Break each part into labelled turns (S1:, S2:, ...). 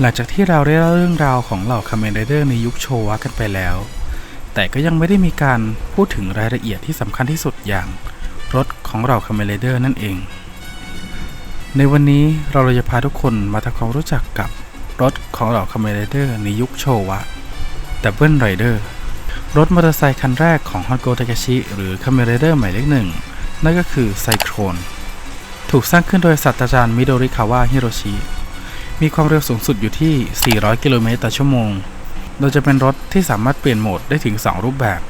S1: หลังจากที่เราได้เล่าเรื่องราวของเหล่าคาเมนไรเดอร์ในยุคโชวะกันไปแล้ว แต่ก็ยังไม่ได้มีการพูดถึงรายละเอียดที่สำคัญที่สุดอย่างรถของเหล่าคาเมนไรเดอร์นั่นเอง ในวันนี้เราเลยจะพาทุกคนมาทำความรู้จักกับรถของเหล่าคาเมนไรเดอร์ในยุคโชวะดับเบิลไรเดอร์รถมอเตอร์ไซค์คันแรกของฮอนโก t ากาชิหรือคาเมนไรเดอร์หมายเลขหนึ่งนั่นก็คือไซโครนถูกสร้างขึ้นโดยศาสตราจารย์มิโดริคาวะฮิโรชิ มีความเร็วสูงสุดอยู่ที่ 400 กิโลเมตรต่อชั่วโมง โดยจะเป็นรถที่สามารถเปลี่ยนโหมดได้ถึง 2 รูปแบบ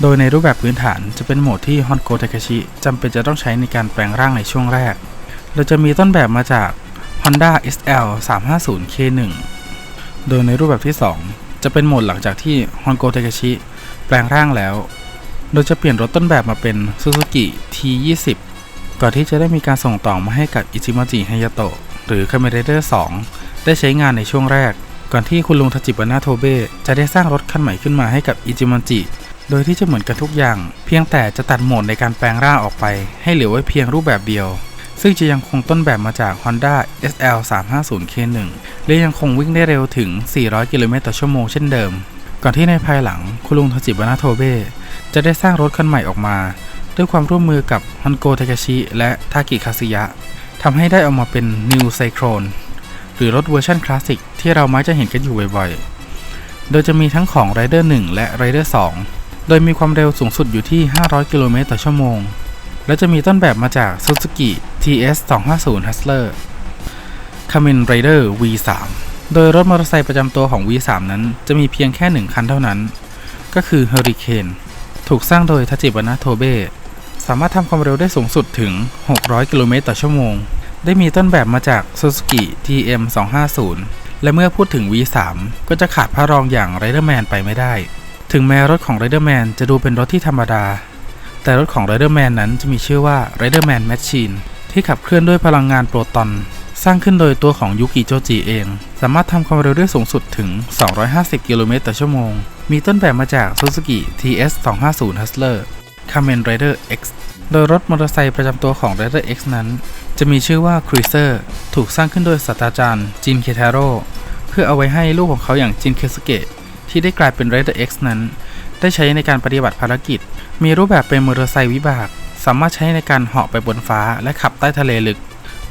S1: โดยในรูปแบบพื้นฐานจะเป็นโหมดที่ฮอนโก t ากาชิจำเป็นจะต้องใช้ในการแปลงร่างในช่วงแรก โดยจะมีต้นแบบมาจาก Honda SL 350 K1 โดยในรูปแบบที่ 2 จะเป็นโหมดหลังจากที่ฮอนโก t ากาชิแปลงร่างแล้ว โดยจะเปลี่ยนรถต้นแบบมาเป็น Suzuki T20 ก่อนที่จะได้มีการส่งต่อมาให้กับอิจิมาจิไฮยาโตะ หรือ Kamen Rider 2 ได้ใช้งานในช่วงแรก ก่อนที่คุณลุงทาจิบะนาโทเบะจะได้สร้างรถคันใหม่ขึ้นมาให้กับอิจิมาจิ โดยที่จะเหมือนกันทุกอย่าง เพียงแต่จะตัดโหมดในการแปลงร่างออกไป ให้เหลือไว้เพียงรูปแบบเดียว ซึ่งจะยังคงต้นแบบมาจาก Honda SL 350 K1 และยังคงวิ่งได้เร็วถึง 400 กิโลเมตรต่อชั่วโมงเช่นเดิม ก่อนที่ในภายหลังคุณลุงทาจิบะนาโทเบะจะได้สร้างรถคันใหม่ออกมาด้วยความร่วมมือกับฮอนโก t ากาชิและทากิคาซึยะ ทำให้ได้ออกมาเป็น New Cyclone หรือรถเวอร์ชันคลาสสิกที่เรามักจะเห็นกันอยู่บ่อยๆ โดยจะมีทั้งของ Rider 1 และ Rider 2 โดยมีความเร็วสูงสุดอยู่ที่ 500 กิโลเมตรต่อชั่วโมง และจะมีต้นแบบมาจาก Suzuki TS 250 Hustler Kamen Rider V3 โดยรถมอเตอร์ไซค์ประจำตัวของ V3 นั้นจะมีเพียงแค่หนึ่งคันเท่านั้น ก็คือ Hurricane ถูกสร้างโดยทาจิบะนะโทเบ สามารถทำความเร็วได้สูงสุดถึง 600 กิโลเมตรต่อชั่วโมง ได้มีต้นแบบมาจาก Suzuki TM 250และเมื่อพูดถึง V3 ก็จะขาดพระรองอย่าง Riderman ไปไม่ได้ ถึงแม้รถของ Riderman จะดูเป็นรถที่ธรรมดา แต่รถของ Riderman นั้นจะมีชื่อว่า Riderman Machine ที่ขับเคลื่อนด้วยพลังงานโปรตอน สร้างขึ้นโดยตัวของยุกิโจจิเอง สามารถทำความเร็วได้สูงสุดถึง 250 กิโลเมตรต่อชั่วโมง มีต้นแบบมาจาก Suzuki TS 250 Hustler Kamen Rider X โดยรถมอเตอร์ไซค์ประจำตัวของ Rider X นั้น จะมีชื่อว่า Cruiser ถูกสร้างขึ้นโดยศาสตราจารย์จินเคทาโร่เพื่อเอาไว้ให้ลูกของเขาอย่างจินเคสเกะที่ได้กลายเป็น Rider X นั้น ได้ใช้ในการปฏิบัติภารกิจ มีรูปแบบเป็นมอเตอร์ไซค์วิบาก สามารถใช้ในการเหาะไปบนฟ้าและขับใต้ทะเลลึก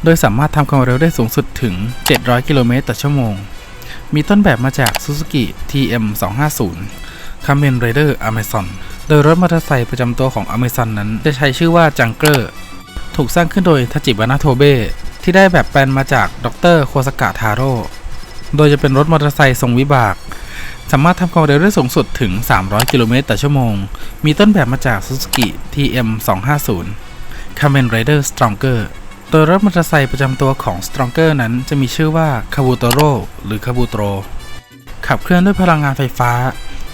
S1: โดยสามารถทำความเร็วได้สูงสุดถึง 700 กิโลเมตรต่อชั่วโมง มีต้นแบบมาจาก Suzuki TM 250 Kamen Rider Amazon โดยรถมอเตอร์ไซค์ประจำตัวของ Amazon นั้น จะใช้ชื่อว่า Junker ถูกสร้างขึ้นโดยทาจิบะนาโทเบที่ได้แบบแปลนมาจากดรโคสกะทาโร่โดยจะเป็นรถมอเตอร์ไซค์ทรงวิบาก สามารถทำความเร็วได้สูงสุดถึง 300 กิโลเมตรต่อชั่วโมง มีต้นแบบมาจาก Suzuki TM 250 Kamen Rider Stronger โดยรถมอเตอร์ไซค์ประจำตัวของ Stronger นั้นจะมีชื่อว่า Kabutoro หรือ Kabutro ขับเคลื่อนด้วยพลังงานไฟฟ้า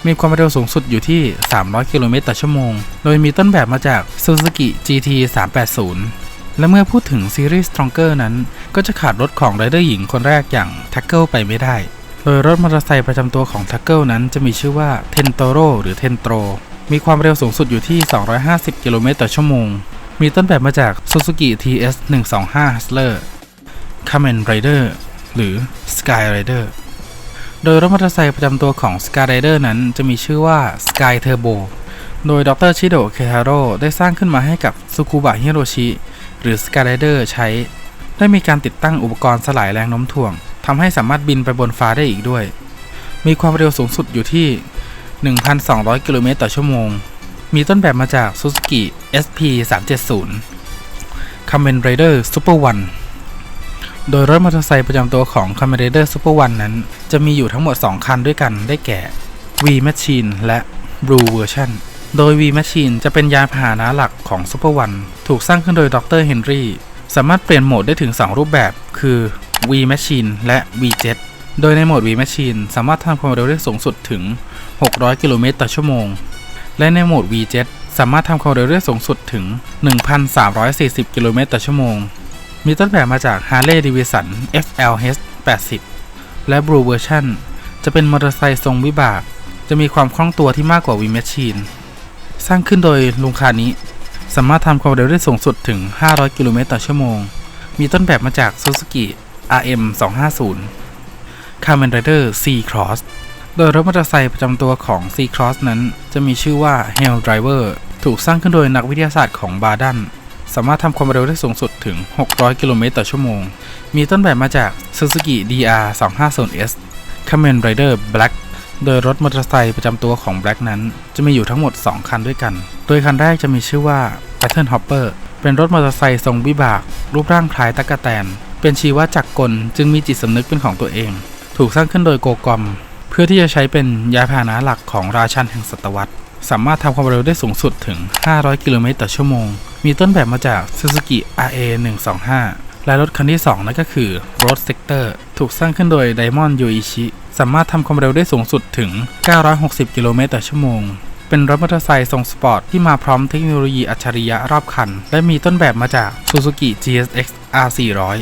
S1: มีความเร็วสูงสุดอยู่ที่ 300 กิโลเมตรต่อชั่วโมง โดยมีต้นแบบมาจาก Suzuki GT 380 และเมื่อพูดถึงซีรีส์ Stronger นั้น ก็จะขาดรถของไรเดอร์หญิงคนแรกอย่าง Tackle ไปไม่ได้ โดยรถมอเตอร์ไซค์ประจำตัวของ Tackle นั้นจะมีชื่อว่า Tentoro หรือ Tentro มีความเร็วสูงสุดอยู่ที่ 250 กิโลเมตรต่อชั่วโมง มีต้นแบบมาจาก Suzuki TS 125 Hustler Kamen Rider หรือ Sky Rider โดยรถมอเตอร์ไซค์ประจำตัวของ Sky Rider นั้นจะมีชื่อว่า Sky Turbo โดยดรชิโดะ เคทาโร่ได้สร้างขึ้นมาให้กับซุคุบะ ฮิโรชิ หรือ Sky Rider ใช้ ได้มีการติดตั้งอุปกรณ์สลายแรงโน้มถ่วงทำให้สามารถบินไปบนฟ้าได้อีกด้วย มีความเร็วสูงสุดอยู่ที่ 1,200 กิโลเมตรต่อชั่วโมง มีต้นแบบมาจาก Suzuki SP 370 Kamen Rider Super One โดยรถมอเตอร์ไซค์ประจำตัวของ Kamen Rider Super One นั้น จะมีอยู่ทั้งหมด 2 คันด้วยกันได้แก่ V Machine และ Blue Version โดย V Machine จะเป็นยานพาหนะหลักของ Super One ถูกสร้างขึ้นโดยดรเฮนรี่สามารถเปลี่ยนโหมดได้ถึง 2 รูปแบบ คือ V Machine และ V Jet โดยในโหมด V Machine สามารถทำความเร็วได้สูงสุดถึง 600 กิโลเมตรต่อชั่วโมง และในโหมด V Jet สามารถทำความเร็วได้สูงสุดถึง 1,340 กิโลเมตรต่อชั่วโมง มีต้นแบบมาจาก Harley Davidson FLH 80 และ Blue Version จะเป็นมอเตอร์ไซค์ทรงวิบาก จะมีความคล่องตัวที่มากกว่า V Machine สร้างขึ้นโดยลุงคานิสามารถทำความเร็วได้สูงสุดถึง 500 กิโลเมตรต่อชั่วโมง มีต้นแบบมาจาก Suzuki RM 250 Kamen Rider C Cross โดยรถมอเตอร์ไซค์ประจำตัวของ C Cross นั้น จะมีชื่อว่า Hell Driver ถูกสร้างขึ้นโดยนักวิทยาศาสตร์ของบาดัน สามารถทำความเร็วได้สูงสุดถึง 600 กิโลเมตรต่อชั่วโมง มีต้นแบบมาจาก Suzuki DR 250S Kamen Rider Black โดยรถมอเตอร์ไซค์ประจำตัวของ Black นั้น จะมีอยู่ทั้งหมด 2 คันด้วยกัน โดยคันแรกจะมีชื่อว่า Pattern Hopper เป็นรถมอเตอร์ไซค์ทรงวิบาก รูปร่างคล้ายตะกะแตน เป็นชีวจักรกลจึงมีจิตสำนึกเป็นของตัวเอง ถูกสร้างขึ้นโดยโกกอม เพื่อที่จะใช้เป็นยาพาหนะหลักของราชันแห่งศตวรรษ สามารถทำความเร็วได้สูงสุดถึง 500 กิโลเมตรต่อชั่วโมง มีต้นแบบมาจาก Suzuki RA 125และรถคันที่ 2 นั่นก็คือ Road Sector ถูกสร้างขึ้นโดย Diamond Yoichi สามารถทำความเร็วได้สูงสุดถึง 960 กิโลเมตรต่อชั่วโมง เป็นรถมอเตอร์ไซค์ทรงสปอร์ตที่มาพร้อมเทคโนโลยีอัจฉริยะรอบคัน และมีต้นแบบมาจาก Suzuki GSX R400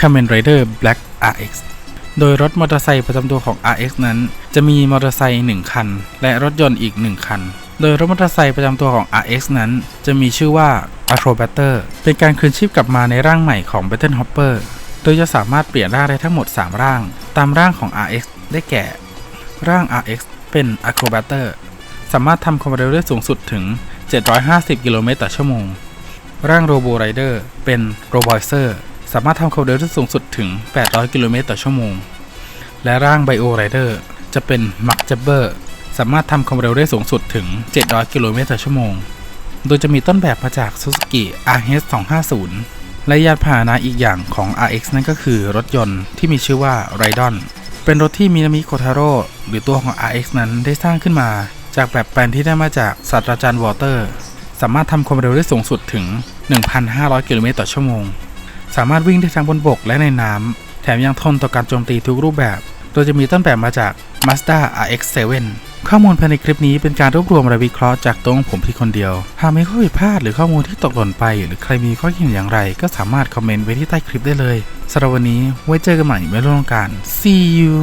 S1: Kamen Rider Black RX โดยรถมอเตอร์ไซค์ประจำตัวของ RX นั้น จะมีมอเตอร์ไซค์1คัน และรถยนต์อีก 1 คัน โดยรถมอเตอร์ไซค์ประจำตัวของ RX นั้น จะมีชื่อว่า Acrobatter เป็นการคืนชีพกลับมาในร่างใหม่ของ Battle Hopper โดยจะสามารถเปลี่ยนร่างได้ทั้งหมด 3 ร่าง ตามร่างของ RX ได้แก่ ร่าง RX เป็น Acrobatter สามารถทำความเร็วได้สูงสุดถึง 750 กิโลเมตรต่อชั่วโมง ร่าง Robo Rider เป็น Roboizer สามารถทำความเร็วได้สูงสุดถึง 800 กิโลเมตรต่อชั่วโมง และร่าง Bio Rider จะเป็น Mark Jabber สามารถทำความเร็วได้สูงสุดถึง 700 กิโลเมตรต่อชั่วโมง โดยจะมีต้นแบบมาจาก Suzuki RS 250 และยานพาหนะอีกอย่างของ RX นั่นก็คือรถยนต์ที่มีชื่อว่า Raidon เป็นรถที่มินามิโคทาโร่หรือตัวของ RX นั้นได้สร้างขึ้นมา จากแบบแปลนที่ได้มาจากศาสตราจารย์วอเตอร์ สามารถทำความเร็วได้สูงสุดถึง 1,500 กิโลเมตรต่อชั่วโมง สามารถวิ่งได้ทั้งบนบกและในน้ำแถมยังทนต่อการโจมตีทุกรูปแบบ โดยจะมีต้นแบบมาจาก Mazda RX-7 ข้อมูลภายในคลิปนี้เป็นการรวบรวมและวิเคราะห์จากตัวของผมเพียงคนเดียว หากมีข้อผิดพลาดหรือข้อมูลที่ตกหล่นไป หรือใครมีข้อคิดเห็นอย่างไร ก็สามารถคอมเมนต์ไว้ที่ใต้คลิปได้เลยสำหรับวันนี้ไว้เจอกันใหม่ในเรื่องของการ see you